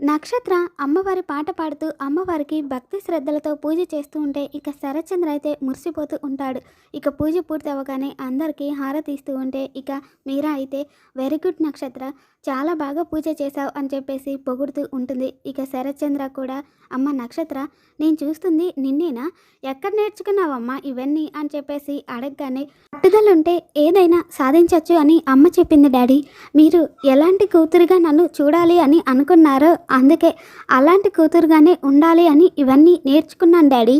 నక్షత్ర అమ్మవారి పాట పాడుతూ అమ్మవారికి భక్తి శ్రద్ధలతో పూజ చేస్తూ ఉంటే ఇక శరత్చంద్ర అయితే మురిసిపోతూ ఉంటాడు. ఇక పూజ పూర్తి అవ్వగానే అందరికీ హారతి ఇస్తూ ఉంటే ఇక మీరా అయితే వెరీ గుడ్ నక్షత్ర చాలా బాగా పూజ చేశావు అని చెప్పేసి పొగుడుతూ ఉంటుంది. ఇక శరత్చంద్ర కూడా అమ్మ నక్షత్ర నేను చూస్తుంది నిన్నేనా? ఎక్కడ నేర్చుకున్నావమ్మా ఇవన్నీ? అని చెప్పేసి అడగగానే పట్టుదలుంటే ఏదైనా సాధించవచ్చు అని అమ్మ చెప్పింది డాడీ. మీరు ఎలాంటి కూతురుగా నన్ను చూడాలి అని అనుకున్నారో అందుకే అలాంటి కూతురుగానే ఉండాలి అని ఇవన్నీ నేర్చుకున్నాను డాడీ.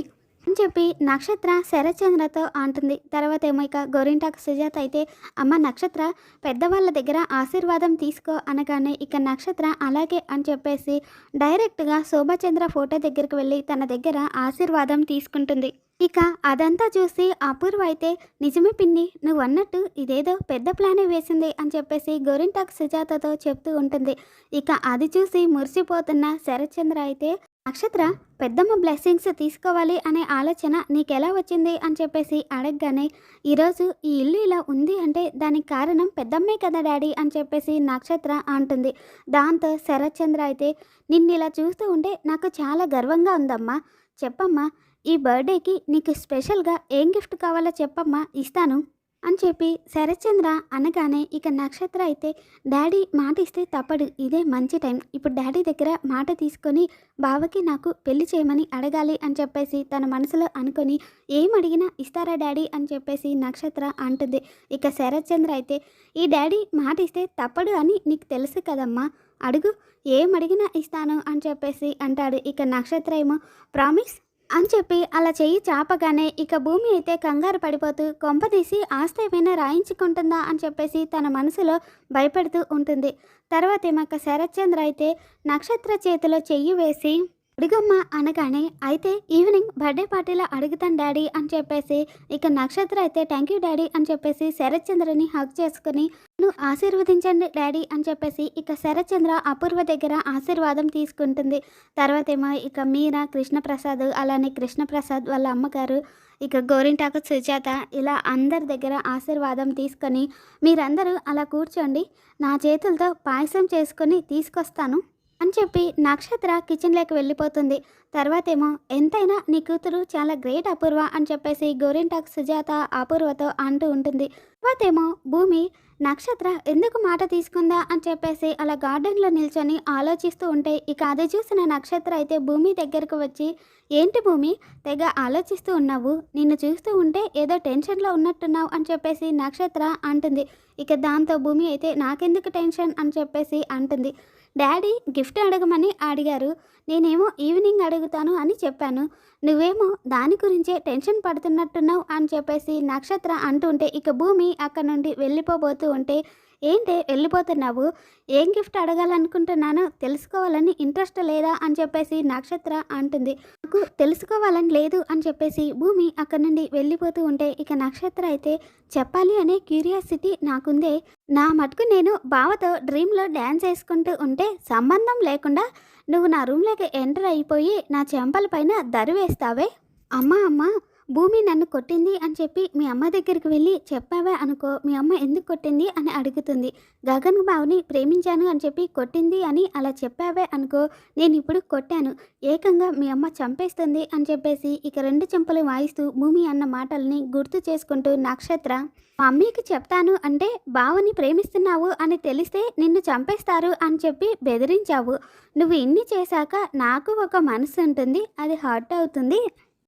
అని చెప్పి నక్షత్ర శరచంద్రతో అంటుంది. తర్వాత ఏమో ఇక గోరింటాకు సుజాత అయితే అమ్మ నక్షత్ర పెద్దవాళ్ళ దగ్గర ఆశీర్వాదం తీసుకో అనగానే ఇక నక్షత్ర అలాగే అని చెప్పేసి డైరెక్ట్గా శోభాచంద్ర ఫోటో దగ్గరికి వెళ్ళి తన దగ్గర ఆశీర్వాదం తీసుకుంటుంది. ఇక అదంతా చూసి అపూర్వ అయితే నిజమే పిన్ని నువ్వు అన్నట్టు ఇదేదో పెద్ద ప్లానే వేసింది అని చెప్పేసి గోరింటాక్ సుజాతతో చెప్తూ ఉంటుంది. ఇక అది చూసి మురిసిపోతున్న శరత్చంద్ర అయితే నక్షత్ర పెద్దమ్మ బ్లెస్సింగ్స్ తీసుకోవాలి అనే ఆలోచన నీకెలా వచ్చింది అని చెప్పేసి అడగగానే ఈరోజు ఈ ఇల్లు ఇలా ఉంది అంటే దానికి కారణం పెద్దమ్మే కదా డాడీ అని చెప్పేసి నక్షత్ర అంటుంది. దాంతో శరత్చంద్ర అయితే నిన్ను ఇలా చూస్తూ ఉంటే నాకు చాలా గర్వంగా ఉందమ్మా. చెప్పమ్మా ఈ బర్త్డేకి నీకు స్పెషల్గా ఏం గిఫ్ట్ కావాలో చెప్పమ్మా ఇస్తాను. అని చెప్పి శరత్చంద్ర అనగానే ఇక నక్షత్ర అయితే డాడీ మాట ఇస్తే తప్పడు ఇదే మంచి టైం. ఇప్పుడు డాడీ దగ్గర మాట తీసుకొని బావకి నాకు పెళ్ళి చేయమని అడగాలి అని చెప్పేసి తన మనసులో అనుకొని ఏం అడిగినా ఇస్తారా డాడీ? అని చెప్పేసి నక్షత్ర అంటుంది. ఇక శరత్చంద్ర అయితే ఈ డాడీ మాట ఇస్తే తప్పడు అని నీకు తెలుసు కదమ్మా. అడుగు ఏం అడిగినా ఇస్తాను అని చెప్పేసి అంటాడు. ఇక నక్షత్ర ఏమో ప్రామిస్ అని చెప్పి అలా చెయ్యి చాపగానే ఇక భూమి అయితే కంగారు పడిపోతూ కొంపదీసి ఆస్తి ఏమైనా రాయించుకుంటుందా అని చెప్పేసి తన మనసులో భయపడుతూ ఉంటుంది. తర్వాత ఏమక్క శరత్చంద్ర అయితే నక్షత్ర చేతిలో చెయ్యి వేసి అడుగమ్మ అనగానే అయితే ఈవినింగ్ బర్త్డే పార్టీలో అడుగుతాను డాడీ అని చెప్పేసి ఇక నక్షత్ర అయితే థ్యాంక్ యూ డాడీ అని చెప్పేసి శరత్చంద్రని హక్ చేసుకుని నన్ను ఆశీర్వదించండి డాడీ అని చెప్పేసి ఇక శరత్చంద్ర అపూర్వ దగ్గర ఆశీర్వాదం తీసుకుంటుంది. తర్వాత ఏమో ఇక మీరా కృష్ణప్రసాద్ అలానే కృష్ణప్రసాద్ వాళ్ళ అమ్మగారు ఇక గోరింటాకు సుజాత ఇలా అందరి దగ్గర ఆశీర్వాదం తీసుకొని మీరందరూ అలా కూర్చోండి నా చేతులతో పాయసం చేసుకొని తీసుకొస్తాను అని చెప్పి నక్షత్ర కిచెన్లోకి వెళ్ళిపోతుంది. తర్వాత ఏమో ఎంతైనా నీ కూతురు చాలా గ్రేట్ అపూర్వ అని చెప్పేసి గోరింటాక్ సుజాత అపూర్వతో అంటూ ఉంటుంది. తర్వాతేమో భూమి నక్షత్ర ఎందుకు మాట తీసుకుందా అని చెప్పేసి అలా గార్డెన్లో నిల్చొని ఆలోచిస్తూ ఉంటే ఇక అది చూసిన నక్షత్ర అయితే భూమి దగ్గరకు వచ్చి ఏంటి భూమి? తెగ ఆలోచిస్తూ ఉన్నావు. నిన్ను చూస్తూ ఉంటే ఏదో టెన్షన్లో ఉన్నట్టున్నావు అని చెప్పేసి నక్షత్ర అంటుంది. ఇక దాంతో భూమి అయితే నాకెందుకు టెన్షన్? అని చెప్పేసి అంటుంది. డాడీ గిఫ్ట్ అడగమని అడిగారు. నేనేమో ఈవినింగ్ అడుగుతాను అని చెప్పాను. నువ్వేమో దాని గురించే టెన్షన్ పడుతున్నట్టున్నావు అని చెప్పేసి నక్షత్ర అంటుంటే ఇక భూమి అక్కడ నుండి వెళ్ళిపోబోతూ ఉంటే ఏంటి వెళ్ళిపోతున్నావు? ఏం గిఫ్ట్ అడగాలనుకుంటున్నానో తెలుసుకోవాలని ఇంట్రెస్ట్ లేదా అని చెప్పేసి నక్షత్ర అంటుంది. నాకు తెలుసుకోవాలని లేదు అని చెప్పేసి భూమి అక్కడ నుండి వెళ్ళిపోతూ ఉంటే ఇక నక్షత్ర అయితే చెప్పాలి అనే క్యూరియాసిటీ నాకుందే. నా మటుకు నేను బావతో డ్రీమ్లో డ్యాన్స్ వేసుకుంటూ ఉంటే సంబంధం లేకుండా నువ్వు నా రూమ్లోకి ఎంటర్ అయిపోయి నా చెంపల పైన దరి వేస్తావే? అమ్మా అమ్మా భూమి నన్ను కొట్టింది అని చెప్పి మీ అమ్మ దగ్గరికి వెళ్ళి చెప్పావే అనుకో మీ అమ్మ ఎందుకు కొట్టింది అని అడుగుతుంది. గగన్ బావుని ప్రేమించాను అని చెప్పి కొట్టింది అని అలా చెప్పావే అనుకో నేను ఇప్పుడు కొట్టాను. ఏకంగా మీ అమ్మ చంపేస్తుంది అని చెప్పేసి ఇక రెండు చెంపలు వాయిస్తూ భూమి అన్న మాటల్ని గుర్తు చేసుకుంటూ నక్షత్ర మా అమ్మకి చెప్తాను అంటే బావని ప్రేమిస్తున్నావు అని తెలిస్తే నిన్ను చంపేస్తారు అని చెప్పి బెదిరించావు. నువ్వు ఇన్ని చేశాక నాకు ఒక మనసు ఉంటుంది అది హర్ట్ అవుతుంది.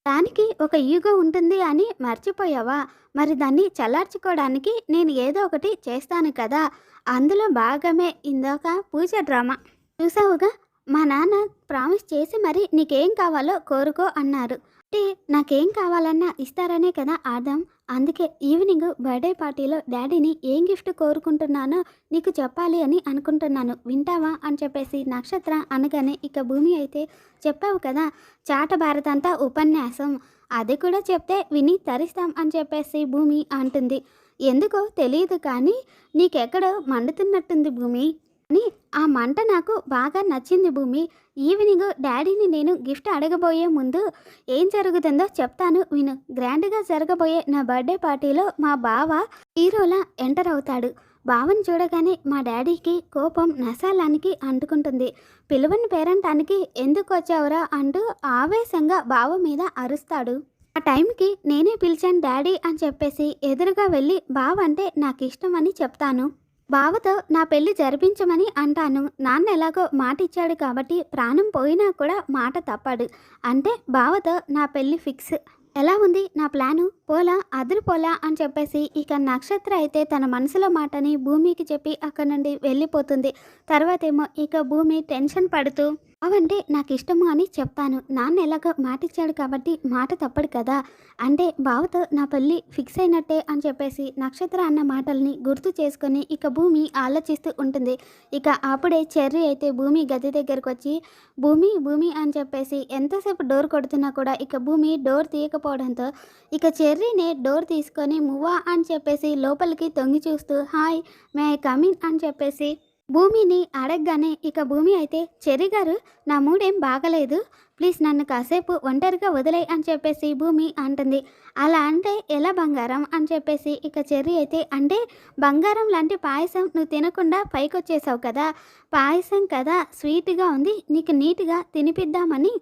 దానికి ఒక ఈగో ఉంటుంది అని మర్చిపోయావా? మరి దాన్ని చల్లార్చుకోవడానికి నేను ఏదో ఒకటి చేస్తాను కదా. అందులో భాగమే ఇందాక పూజ డ్రామా. చూసావుగా? మా నాన్న ప్రామిస్ చేసి మరి నీకేం కావాలో కోరుకో అన్నారు. అంటే నాకేం కావాలన్నా ఇస్తారనే కదా అర్థం. అందుకే ఈవినింగ్ బర్త్డే పార్టీలో డాడీని ఏం గిఫ్ట్ కోరుకుంటున్నానో నీకు చెప్పాలి అని అనుకుంటున్నాను. వింటావా? అని చెప్పేసి నక్షత్ర అనగానే ఇక భూమి అయితే చెప్పావు కదా చాట భారతంతా ఉపన్యాసం. అది కూడా చెప్తే విని తరిస్తాం అని చెప్పేసి భూమి అంటుంది. ఎందుకో తెలియదు కానీ నీకెక్కడో మండుతున్నట్టుంది భూమి. అని ఆ మంట నాకు బాగా నచ్చింది భూమి. ఈవినింగ్ డాడీని నేను గిఫ్ట్ అడగబోయే ముందు ఏం జరుగుతుందో చెప్తాను విను. గ్రాండ్గా జరగబోయే నా బర్త్డే పార్టీలో మా బావ హీరోలా ఎంటర్ అవుతాడు. బావని చూడగానే మా డాడీకి కోపం నసాలానికి అంటుకుంటుంది. పిలువని పేరంటానికి ఎందుకు వచ్చావురా అంటూ ఆవేశంగా బావ మీద అరుస్తాడు. ఆ టైంకి నేనే పిలిచాను డాడీ అని చెప్పేసి ఎదురుగా వెళ్ళి బావ అంటే నాకు ఇష్టం అని చెప్తాను. బావతో నా పెళ్ళి జరిపించమని అంటాను. నాన్న ఎలాగో మాట ఇచ్చాడు కాబట్టి ప్రాణం పోయినా కూడా మాట తప్పాడు. అంటే బావతో నా పెళ్ళి ఫిక్స్. ఎలా ఉంది నా ప్లాను? పోలా? అదురు పోలా? అని చెప్పేసి ఇక నక్షత్ర అయితే తన మనసులో మాటని భూమికి చెప్పి అక్కడ నుండి వెళ్ళిపోతుంది. తర్వాతేమో ఇక భూమి టెన్షన్ పడుతూ అవంటే నాకు ఇష్టము అని చెప్తాను నాన్న ఎలాగో మాటిచ్చాడు కాబట్టి మాట తప్పడు కదా. అంటే బావతో నా పెళ్ళి ఫిక్స్ అయినట్టే అని చెప్పేసి నక్షత్ర అన్న మాటల్ని గుర్తు చేసుకొని ఇక భూమి ఆలోచిస్తూ ఉంటుంది. ఇక అప్పుడే చెర్రీ అయితే భూమి గది దగ్గరకు వచ్చి భూమి భూమి అని చెప్పేసి ఎంతసేపు డోర్ కొడుతున్నా కూడా ఇక భూమి డోర్ తీయకపోవడంతో ఇక చెర్రీనే డోర్ తీసుకొని మువ్వా అని చెప్పేసి లోపలికి తొంగి చూస్తూ హాయ్ మే కమిన్ అని చెప్పేసి భూమిని అడగగానే ఇక భూమి అయితే చెర్రీ గారు నా మూడేం బాగలేదు. ప్లీజ్ నన్ను కాసేపు ఒంటరిగా వదిలే అని చెప్పేసి భూమి అంటుంది. అలా అంటే ఎలా బంగారం అని చెప్పేసి ఇక చెర్రీ అయితే అంటే బంగారం లాంటి పాయసం నువ్వు తినకుండా పైకొచ్చేసావు కదా. పాయసం కదా స్వీట్గా ఉంది నీకు నీట్గా తినిపిద్దామని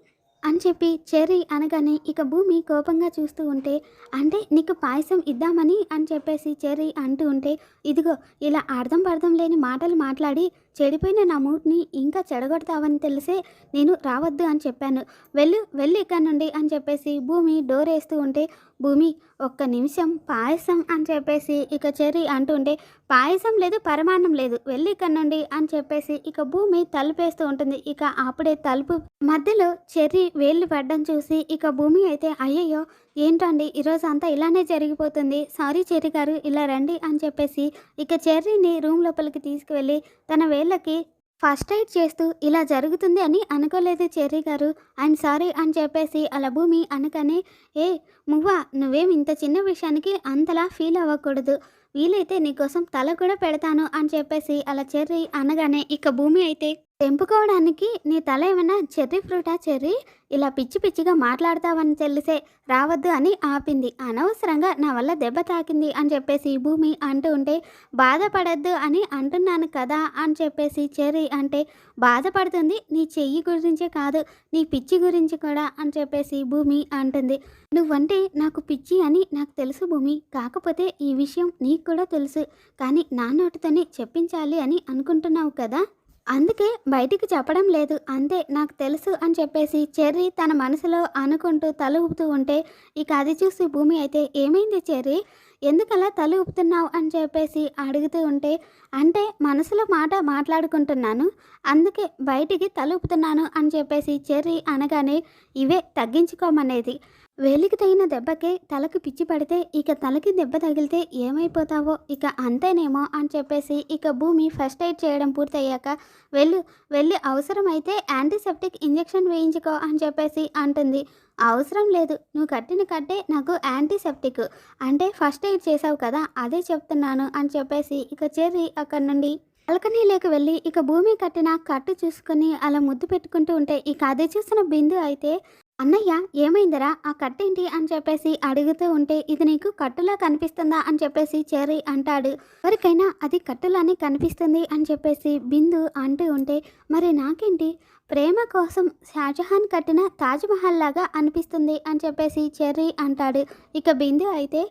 అని చెప్పి చెర్రీ అనగానే ఇక భూమి కోపంగా చూస్తూ ఉంటే అంటే నీకు పాయసం ఇద్దామని అని చెప్పేసి చెర్రీ అంటూ ఉంటే ఇదిగో ఇలా అర్థం పర్థం లేని మాటలు మాట్లాడి చెడిపోయిన నా మూడ్ని ఇంకా చెడగొడతావని తెలిసే నేను రావద్దు అని చెప్పాను. వెళ్ళు వెళ్ళి ఇక్కడ నుండి అని చెప్పేసి భూమి డోర్ వేస్తూ ఉంటే భూమి ఒక్క నిమిషం పాయసం అని చెప్పేసి ఇక చెర్రీ అంటుండే పాయసం లేదు పరమాన్నం లేదు వెళ్ళి ఇక్కడ నుండి అని చెప్పేసి ఇక భూమి తలుపేస్తూ ఉంటుంది. ఇక అప్పుడే తలుపు. మధ్యలో చెర్రీ వేళ్ళు పడ్డం చూసి ఇక భూమి అయితే అయ్యయ్యో ఏంటండి ఈరోజు అంతా ఇలానే జరిగిపోతుంది. సారీ చెర్రీ గారు ఇలా రండి అని చెప్పేసి ఇక చెర్రీని రూమ్ లోపలికి తీసుకువెళ్ళి తన వేళ్ళకి ఫస్ట్ ఎయిడ్ చేస్తూ ఇలా జరుగుతుంది అని అనుకోలేదు చెర్రీ గారు అండ్ సారీ అని చెప్పేసి అలా భూమి అనగానే ఏ మువ్వా నువ్వేం ఇంత చిన్న విషయానికి అంతలా ఫీల్ అవ్వకూడదు. వీలైతే నీకోసం తల కూడా పెడతాను అని చెప్పేసి అలా చెర్రీ అనగానే ఇక భూమి అయితే తెంపుకోవడానికి నీ తల ఏమైనా చెర్రీ ఫ్రూటా చెర్రీ? ఇలా పిచ్చి పిచ్చిగా మాట్లాడతావని తెలిసే రావద్దు అని ఆపింది. అనవసరంగా నా వల్ల దెబ్బ తాకింది అని చెప్పేసి భూమి అంటూ ఉంటే బాధపడద్దు అని అంటున్నాను కదా అని చెప్పేసి చెర్రీ అంటే బాధపడుతుంది. నీ చెయ్యి గురించే కాదు నీ పిచ్చి గురించి కూడా అని చెప్పేసి భూమి అంటుంది. నువ్వంటే నాకు పిచ్చి అని నాకు తెలుసు భూమి. కాకపోతే ఈ విషయం నీకు కూడా తెలుసు. కానీ నా నోటితోనే చెప్పించాలి అని అనుకుంటున్నావు కదా? అందుకే బయటికి చెప్పడం లేదు. అంతే నాకు తెలుసు అని చెప్పేసి చెర్రీ తన మనసులో అనుకుంటూ తల ఊపుతూ ఉంటే ఇక అది చూసి భూమి అయితే ఏమైంది చెర్రీ? ఎందుకలా తల ఊపుతున్నావు? అని చెప్పేసి అడుగుతూ ఉంటే అంటే మనసులో మాట మాట్లాడుకుంటున్నాను. అందుకే బయటికి తల ఊపుతున్నాను అని చెప్పేసి చెర్రీ అనగానే ఇవే తగ్గించుకోమనేది. వేలికి తగిన దెబ్బకే తలకు పిచ్చి పడితే ఇక తలకి దెబ్బ తగిలితే ఏమైపోతావో? ఇక అంతేనేమో అని చెప్పేసి ఇక భూమి ఫస్ట్ ఎయిడ్ చేయడం పూర్తయ్యాక వెళ్ళు వెళ్ళి అవసరమైతే యాంటీసెప్టిక్ ఇంజెక్షన్ వేయించుకో అని చెప్పేసి అంటుంది. అవసరం లేదు నువ్వు కట్టిన కట్టే నాకు యాంటీసెప్టిక్. అంటే ఫస్ట్ ఎయిడ్ చేసావు కదా అదే చెప్తున్నాను అని చెప్పేసి ఇక చెర్రీ అక్కడి నుండి బాల్కనీలోకి వెళ్ళి ఇక భూమి కట్టిన కట్టు చూసుకొని అలా ముద్దు పెట్టుకుంటూ ఉంటే ఇక అది చూసిన బిందు అయితే అన్నయ్య ఏమైందిరా? ఆ కట్టేంటి అని చెప్పేసి అడుగుతూ ఉంటే ఇది నీకు కట్టులా కనిపిస్తుందా అని చెప్పేసి చెర్రీ అంటాడు. ఎవరికైనా అది కట్టులానే కనిపిస్తుంది అని చెప్పేసి బిందు అంటూ ఉంటే మరి నాకేంటి? ప్రేమ కోసం షాజహాన్ కట్టిన తాజ్మహల్ లాగా అనిపిస్తుంది అని చెప్పేసి చెర్రీ అంటాడు. ఇక బిందు అయితే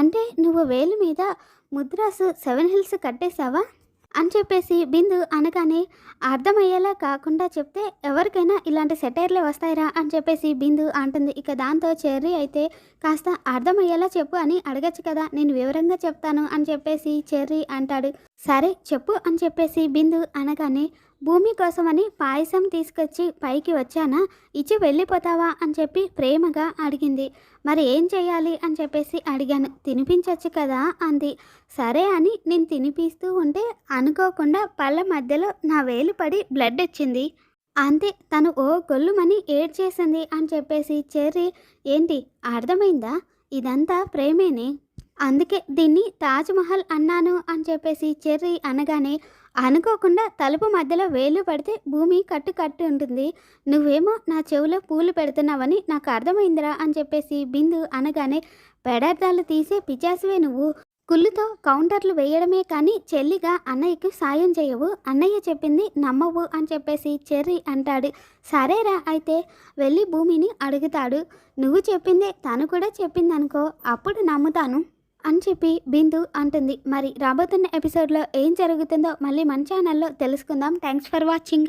అంటే నువ్వు వేలు మీద ముద్రాసు సెవెన్ హిల్స్ కట్టేశావా? అని చెప్పేసి బిందు అనగానే అర్థమయ్యేలా కాకుండా చెప్తే ఎవరికైనా ఇలాంటి సెటైర్లే వస్తాయిరా అని చెప్పేసి బిందు అంటుంది. ఇక దాంతో చెర్రీ అయితే కాస్త అర్థమయ్యేలా చెప్పు అని అడగచ్చు కదా నేను వివరంగా చెప్తాను అని చెప్పేసి చెర్రీ అంటాడు. సరే చెప్పు అని చెప్పేసి బిందు అనగానే భూమి కోసమని పాయసం తీసుకొచ్చి పైకి వచ్చానా? ఇచ్చి వెళ్ళిపోతావా? అని చెప్పి ప్రేమగా అడిగింది. మరి ఏం చేయాలి అని చెప్పేసి అడిగాను. తినిపించవచ్చు కదా? అంది. సరే అని నేను తినిపిస్తూ ఉంటే అనుకోకుండా పళ్ళ మధ్యలో నా వేలు పడి బ్లడ్ వచ్చింది అంతే. తను ఓ గొల్లుమని ఏడ్చేసింది అని చెప్పేసి చెర్రీ ఏంటి? అర్థమైందా? ఇదంతా ప్రేమేనే? అందుకే దీన్ని తాజ్మహల్ అన్నాను అని చెప్పేసి చెర్రీ అనగానే అనుకోకుండా తలుపు మధ్యలో వేలు పడితే భూమి కట్టు కట్టు ఉంటుంది. నువ్వేమో నా చెవిలో పూలు పెడుతున్నావని నాకు అర్థమైందిరా అని చెప్పేసి బిందు అనగానే పెడార్థాలు తీసే పిచాసివే నువ్వు. కుళ్ళుతో కౌంటర్లు వేయడమే కానీ చెల్లిగా అన్నయ్యకు సాయం చేయవు. అన్నయ్య చెప్పింది నమ్మవు అని చెప్పేసి చెర్రీ అంటాడు. సరేరా అయితే వెళ్ళి భూమిని అడుగుతాడు. నువ్వు చెప్పిందే తను కూడా చెప్పింది అనుకో అప్పుడు నమ్ముతాను. అని చెప్పి బిందు అంటుంది. మరి రాబోతున్న ఎపిసోడ్లో ఏం జరుగుతుందో మళ్ళీ మన ఛానల్లో తెలుసుకుందాం. Thanks for watching